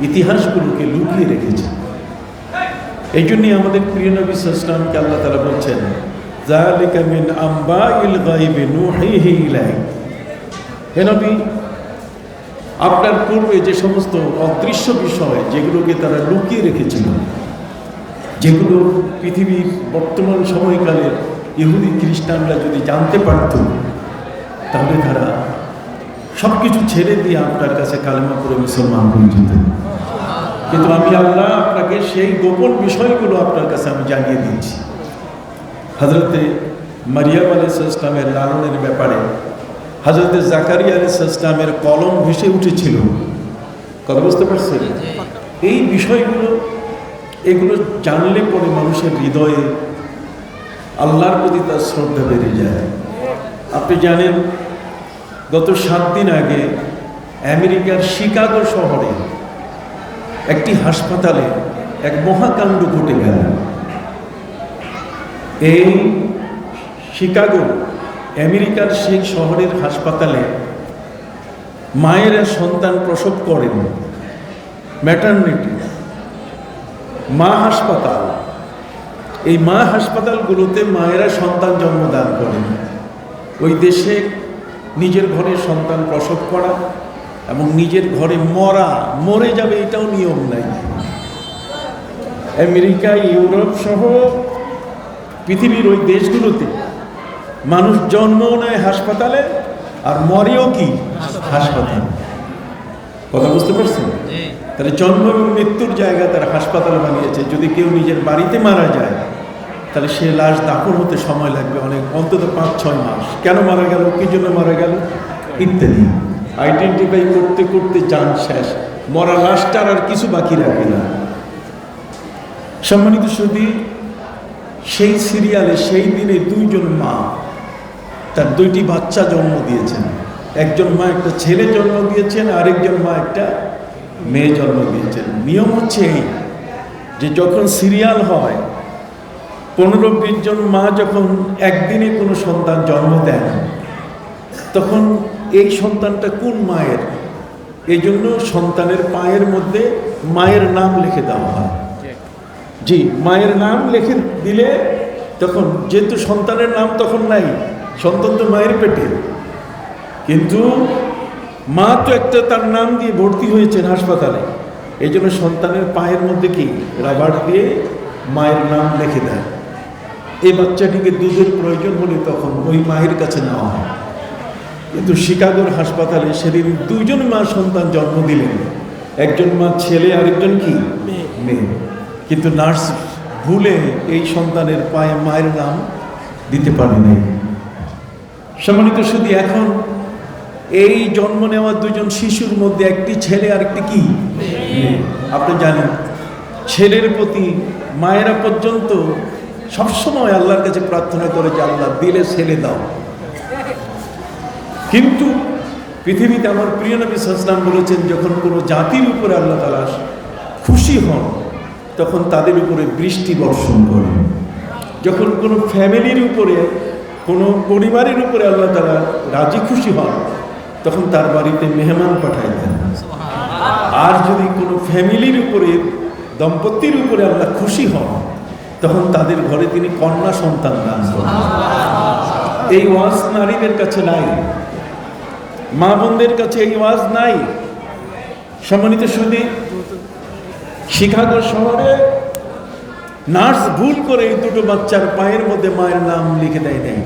ইতিহাসগুলোকে লুকিয়ে রেখেছেন এই জন্যই আমাদের প্রিয় নবী ইসলামকে আল্লাহ তালা বলছেন হে আপনার পূর্বে যে সমস্ত অদৃশ্য বিষয় যেগুলোকে তারা লুকিয়ে রেখেছিল, যেগুলো পৃথিবীর বর্তমান সময়কালের ইহুদি খ্রিস্টানরা যদি জানতে পারত, তাহলে তারা সব কিছু ছেড়ে দিয়ে আপনার কাছে কালেমা করে মুসলমান হয়ে কিন্তু আমি আল্লাহ আপনাকে সেই গোপন বিষয়গুলো আপনার কাছে আমি জানিয়ে দিচ্ছি হজরতে মারিয়াম আলী ইসলামের লালনের ব্যাপারে হজরতে জাকারিয়া আলী ইসলামের কলম ভেসে উঠেছিল। কথা বুঝতে পারছেন? এই বিষয়গুলো, এগুলো জানলে পরে মানুষের হৃদয়ে আল্লাহর প্রতি তার শ্রদ্ধা বেড়ে যায়। আপনি জানেন গত সাত দিন আগে আমেরিকার শিকাগো শহরে একটি হাসপাতালে এক মহাকাণ্ড ঘটে গেল। এই শিকাগো, আমেরিকার সেই শহরের হাসপাতালে মায়েরা সন্তান প্রসব করেন। ম্যাটার্নিটি মা হাসপাতাল। এই মা হাসপাতালগুলোতে মায়েরা সন্তান জন্মদান করেন। ওই দেশে নিজের ঘরে সন্তান প্রসব করা এবং নিজের ঘরে মরা মরে যাবে এটাও নিয়ম নাই। আমেরিকা ইউরোপ সহ পৃথিবীর ওই দেশগুলোতে মানুষ জন্মও নেয় হাসপাতালে আর মরেও কি? হাসপাতাল। কথা বুঝতে পারছেন? তাহলে জন্ম এবং মৃত্যুর জায়গা তারা হাসপাতাল বানিয়েছে। যদি কেউ নিজের বাড়িতে মারা যায় তাহলে সে লাশ দাফন হতে সময় লাগবে অনেক, অন্তত পাঁচ, ছয় মাস। কেন মারা গেল? কি জন্য মারা গেল? ইত্যাদি। আইডেন্টিফাই করতে করতে যান শেষ। মরা লাশটার আর কিছু বাকি রাখে না। সম্মানিত সুদী সেই সিরিয়ালে সেই দিনে দুইজন মা, তার দুইটি বাচ্চা জন্ম দিয়েছেন। একজন মা একটা ছেলে জন্ম দিয়েছেন, আরেকজন মা একটা মেয়ে জন্ম দিয়েছেন। নিয়ম হচ্ছে এই যে যখন সিরিয়াল হয় পনেরো বিশ জন মা যখন একদিনে কোনো সন্তান জন্ম দেন তখন এই সন্তানটা কোন মায়ের? এই জন্য সন্তানের পায়ের মধ্যে মায়ের নাম লিখে দেওয়া হয়। জি, মায়ের নাম লিখে দিলে তখন যেহেতু সন্তানের নাম তখন নাই, সন্তান তো মায়ের পেটে। কিন্তু মা তো একটা তার নাম দিয়ে ভর্তি হয়েছেন হাসপাতালে। এই জন্য সন্তানের পায়ের মধ্যে কি? রাবার দিয়ে মায়ের নাম লিখে দেয়। এই বাচ্চাটিকে দুধের প্রয়োজন হলে তখন ওই মায়ের কাছে নেওয়া হয়। কিন্তু শিকাগোর হাসপাতালে সেদিন দুইজন মা সন্তান জন্ম দিলেন। একজন মা ছেলে আরেকজন কি? মেয়ে। কিন্তু নার্স ভুলে এই সন্তানের পায়ে মায়ের নাম দিতে পারেনি। সম্মানিত শুধু এখন এই জন্ম নেওয়া দুজন শিশুর মধ্যে একটি ছেলে আর একটি কি। আপনি জানেন ছেলের প্রতি মায়েরা পর্যন্ত সবসময় আল্লাহর কাছে প্রার্থনা করে যে আল্লাহ দিলে ছেলে দাও। কিন্তু পৃথিবীতে আমার প্রিয় নবী সাসলাম বলেছেন, যখন কোনো জাতির উপরে আল্লাহ তালা খুশি হন, তখন তাদের উপরে বৃষ্টি বর্ষণ করেন। যখন কোনো ফ্যামিলির উপরে, কোনো পরিবারের উপরে আল্লাহ তালা রাজি খুশি হন, তখন তার বাড়িতে মেহমান পাঠায় দেন। আর যদি কোনো ফ্যামিলির উপরে, দম্পতির উপরে আল্লাহ খুশি হন তখন তাদের ঘরে তিনি কন্যা সন্তান করেন। এই ওয়াজ নারীদের কাছে নাই। মা বোনদের কাছে এই ওয়াজ নাই। সম্মানিত সুদী শিকাগো শহরে নার্স ভুল করে এই দুটো বাচ্চার পায়ের মধ্যে মায়ের নাম লিখে দেয় নাই।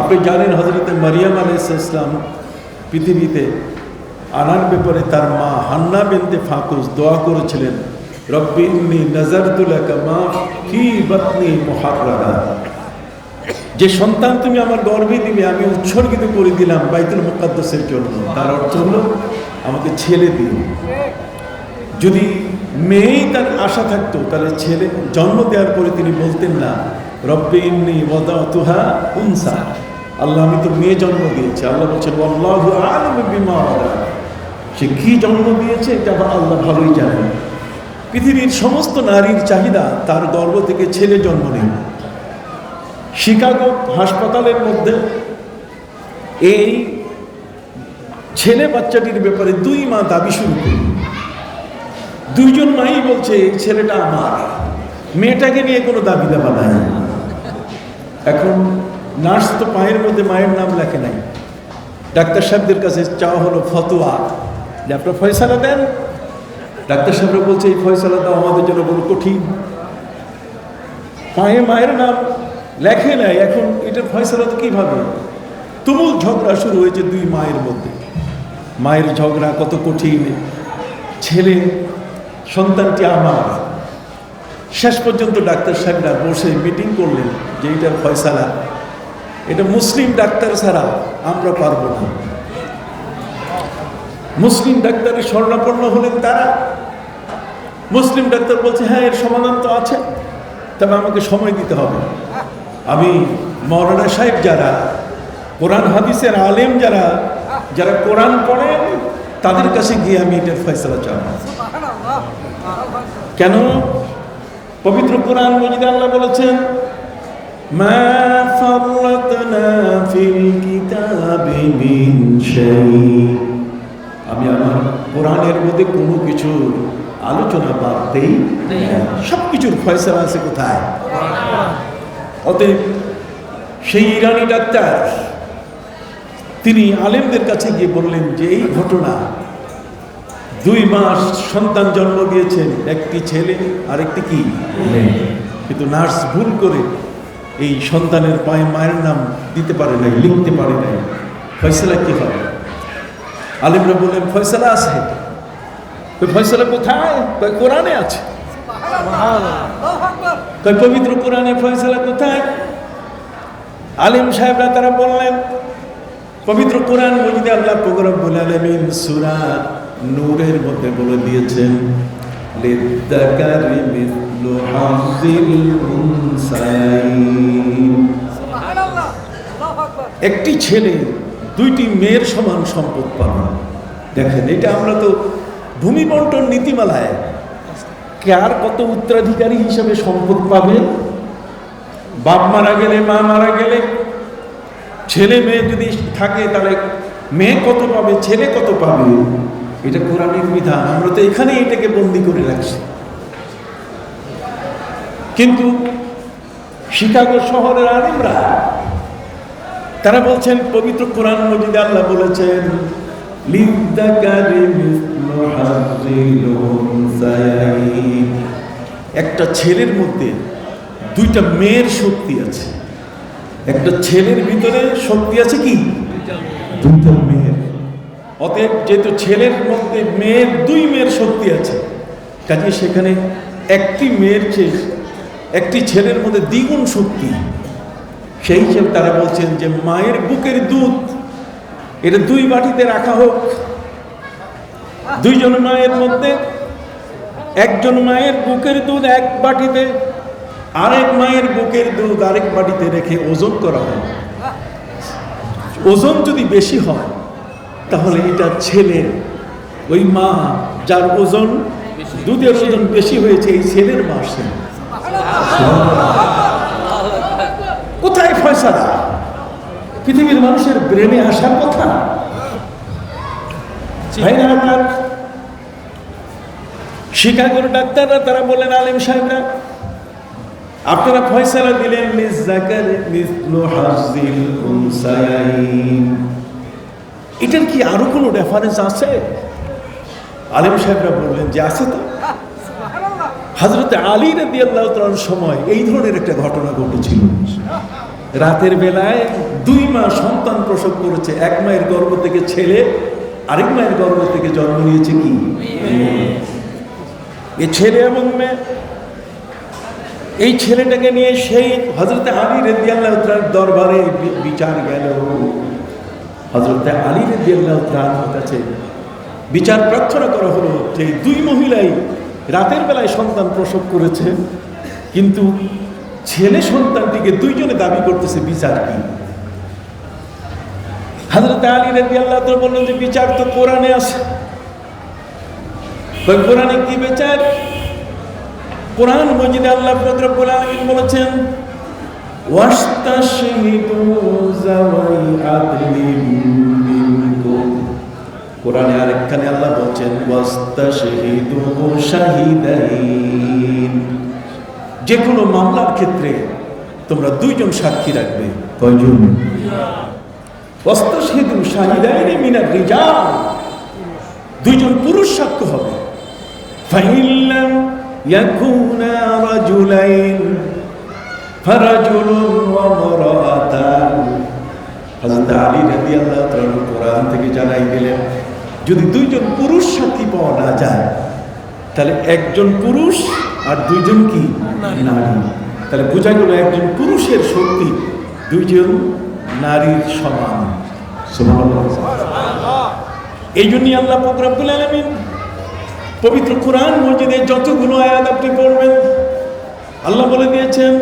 আপনি জানেন হজরতে মারিয়াম আলাইসালাম পৃথিবীতে আনার ব্যাপারে তার মা হান্না বিনতে ফাকুস দোয়া করেছিলেন। রব্বি ইন্নি নাজারতুলাকা মা ফি বাতনি যে সন্তান তুমি আমার গর্বে দিবে, আমি উৎসর্গিত করে দিলাম বাইতুল মুকাদ্দাসের জন্য। তার অর্থ হলো, আমাকে ছেলে দিও। যদি মেয়েই তার আশা থাকতো, তাহলে ছেলে জন্ম দেওয়ার পরে তিনি বলতেন না, রব্বে ইন্নি ওয়াদাতুহা উনসা। আল্লাহ, আমি তো মেয়ে জন্ম দিয়েছি। আল্লাহ বলছেন আল্লাহু আলম বিমা সে কি জন্ম দিয়েছে, এটা আল্লাহ ভালোই জানেন। পৃথিবীর সমস্ত নারীর চাহিদা তার গর্ভ থেকে ছেলে জন্ম নেয়। শিকাগো হাসপাতালের মধ্যে এই ছেলে বাচ্চাটির ব্যাপারে দুই মা দাবি শুরু করল দুইজন মাই বলছে ছেলেটা আমার। মেয়েটাকে নিয়ে কোনো দাবি দাবা নাই। এখন নার্স তো পায়ের মধ্যে মায়ের নাম লেখে নাই। ডাক্তার সাহেবদের কাছে চাওয়া হলো ফতোয়া। যে আপনার ফয়সালা দেন ডাক্তার সাহেবরা বলছে, এই ফয়সালা দাও, আমাদের জন্য বড় কঠিন। পায়ে মায়ের নাম লেখে নাই, এখন এটার ফয়সালা তো কীভাবে? তুমুল ঝগড়া শুরু হয়েছে দুই মায়ের মধ্যে। মায়ের ঝগড়া কত কঠিন। ছেলে, সন্তানটি আমার। শেষ পর্যন্ত ডাক্তার সাহেবরা বসে মিটিং করলেন যে এটার ফয়সালা। এটা মুসলিম ডাক্তার ছাড়া আমরা পারব না। মুসলিম ডাক্তারের স্বর্ণাপন্ন হলেন তারা। মুসলিম ডাক্তার বলছে হ্যাঁ এর সমাধান তো আছে। তবে আমাকে সময় দিতে হবে। আমি মৌলানা সাহেব যারা, কোরআন হাদিসের আলেম যারা যারা কোরআন পড়েন, তাদের কাছে গিয়ে আমি এটার ফয়সলা চাব। কেন? পবিত্র কোরআন মজিদ আল্লাহ বলেছেন ফিল কিতাবি মিন শাই আমি আমার কোরআনের মধ্যে কোনো কিছু আলোচনা বাদ দেই। সব কিছুর ফয়সলা আছে কোথায়? অতএব সেই ইরানি ডাক্তার তিনি আলেমদের কাছে গিয়ে বললেন যে এই ঘটনা দুই মাস সন্তান জন্ম দিয়েছেন একটি ছেলে আর একটি কি কিন্তু নার্স ভুল করে এই সন্তানের পায়ে মায়ের নাম দিতে পারে নাই লিখতে পারে নাই। ফয়সলা কি হবে? আলিমরা বললেন ফয়সলা আছে? ফয়সলা কোথায়? কয় কোরআনে আছে। কয় পবিত্র কোরআনে ফয়সলা কোথায়? আলিম সাহেবরা তারা বললেন পবিত্র কোরআন মজিদে আল্লাহ প্রোগ্রাম বলে আলমিন সুরা নূরের মধ্যে বলে দিয়েছেন একটি ছেলে দুইটি মেয়ের সমান সম্পদ পাবে। দেখেন, এটা আমরা তো ভূমি বন্টন নীতিমালায় কার কত উত্তরাধিকারী হিসাবে সম্পদ পাবে? বাপ মারা গেলে, মা মারা গেলে, ছেলে মেয়ে যদি থাকে, তাহলে মেয়ে কত পাবে, ছেলে কত পাবে? এটা কোরআনের বিধান। আমরা তো এখানেই এটাকে বন্দি করে রাখছি। কিন্তু শিকাগো শহরের আলিমরা তারা বলছেন, পবিত্র কোরআন মজিদে আল্লাহ বলেছেন। একটা ছেলের মধ্যে দুইটা মেয়ের শক্তি আছে। একটা ছেলের ভিতরে শক্তি আছে কি? দুইটা মেয়ের। অতএব যেহেতু ছেলের মধ্যে মেয়ের দুই মেয়ের শক্তি আছে কাজে সেখানে একটি মেয়ের চেয়ে একটি ছেলের মধ্যে দ্বিগুণ শক্তি। সেই হিসেবে তারা বলছেন যে মায়ের বুকের দুধ, এটা দুই বাটিতে রাখা হোক। দুইজন মায়ের মধ্যে একজন মায়ের বুকের দুধ এক বাটিতে, আরেক মায়ের বুকের দুধ আরেক বাটিতে রেখে ওজন করা হয়। ওজন যদি বেশি হয়, তাহলে এটা ছেলের, ওই মা যার ওজন, দুধের ওজন বেশি হয়েছে, এই ছেলের মা সে কোথায় ফয়সালা? পৃথিবীর মানুষের ব্রেনে আসার কথা? শিকাগোর ডাক্তাররা, তারা বলেন আলিম সাহেবরা, আপনারা ফয়সালা দিলেন মিস জাকারে মিসলু হাজিল উনসায়াইন এটার কি আরও কোনো রেফারেন্স আছে? আলিম সাহেবরা বললেন যে আছে তো। হজরতে আলী রবি আল্লাহ সময় এই ধরনের একটা ঘটনা ঘটেছিল। রাতের বেলায় দুই মা সন্তান প্রসব করেছে। এক মায়ের গর্ভ থেকে ছেলে, আরেক মায়ের গর্ভ থেকে জন্ম নিয়েছে কি? এ ছেলে এবং মেয়ে। এই ছেলেটাকে নিয়ে সেই হজরতে আলী রেদি আল্লাহ দরবারে বিচার গেল। হজরতে আলী রেদি আল্লাহ কাছে বিচার প্রার্থনা করা হলো যে দুই মহিলাই রাতের বেলায় সন্তান প্রসব করেছে, কিন্তু ছেলে সন্তানটিকে দুইজনে দাবি করতেছে বিচার কি? হাজরত আলী রেদি আল্লাহ বললেন যে, বিচার তো কোরআনে আছে। কোরআনে কি বিচার? কোরআন মজিদে আল্লাহ রব্বুল আলামিন বলেছেন মিনকুম কোরআনে আরেকখানে আল্লাহ বলছেন ওয়াস্তা শাহিদু শাহিদাইন। যে কোনো মামলার ক্ষেত্রে তোমরা দুইজন সাক্ষী রাখবে। কয়জন? ওয়াস্তা শাহিদু শাহিদাইন মিনার রিজাল। দুইজন পুরুষ সাক্ষ্য হবে। ফাইল্লাম ইয়াকুনা রাজুলাইন। ফারাজুলুন ওয়া মারাতান হযরত আলী রাদিয়াল্লাহু তাআলা কোরআন থেকে জানাই দিলেন যদি দুইজন পুরুষ সাক্ষী পাওয়া না যায়, তাহলে একজন পুরুষ আর দুইজন কি? নারী। তাহলে বোঝা গেল একজন পুরুষের শক্তি, দুইজন নারীর সমান। এই জন্যই আল্লাহ ফকরাবুল আলমিন পবিত্র কোরআন মসজিদে যতগুলো আয়াত আপনি পড়বেন, আল্লাহ বলে দিয়েছেন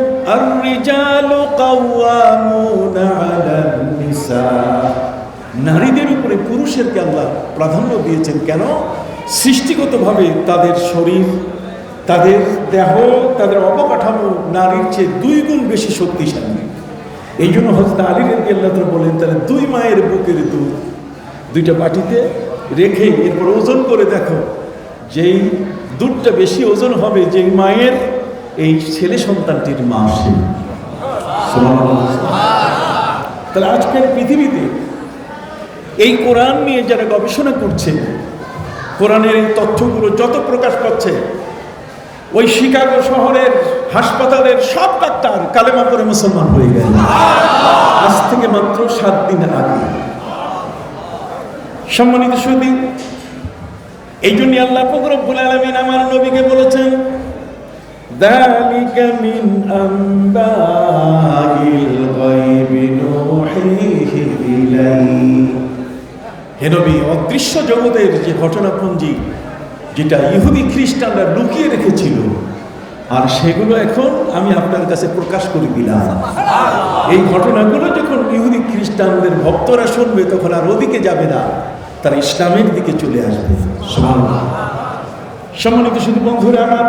নারীদের পুরুষেরকে আল্লাহ প্রাধান্য দিয়েছেন কেন? সৃষ্টিগতভাবে তাদের শরীর, তাদের দেহ, তাদের অবকাঠামো নারীর চেয়ে দুই গুণ বেশি শক্তিশালী। এই জন্য হজরত আলী রেদি আল্লাহ বলেন, তাহলে দুই মায়ের বুকের দুধ দুইটা বাটিতে রেখে এরপর ওজন করে দেখো। যেই দুধটা বেশি ওজন হবে, যেই মায়ের, এই ছেলে সন্তানটির মা সে তাহলে আজকের পৃথিবীতে এই কোরআন নিয়ে যারা গবেষণা করছে কোরআনের এই তথ্যগুলো যত প্রকাশ পাচ্ছে ওই শিকাগো শহরের হাসপাতালের সব ডাক্তার কালেমা পরে মুসলমান হয়ে গেল আজ থেকে মাত্র সাত দিন আগে সম্মানিত সুদী এই জন্য আল্লাহ ফকরবুল আলমিন আমার নবীকে বলেছেন ذلك من أنباء الغيب نوحيه إليك হে নবী অদৃশ্য জগতের যে ঘটনাপঞ্জি, যেটা ইহুদি খ্রিস্টানরা লুকিয়ে রেখেছিল, আর সেগুলো এখন আমি আপনার কাছে প্রকাশ করে দিলাম এই ঘটনাগুলো যখন ইহুদি খ্রিস্টানদের ভক্তরা শুনবে, তখন আর ওদিকে যাবে না, তারা ইসলামের দিকে চলে আসবে। সম্মানিত শুধু বন্ধুরা আমার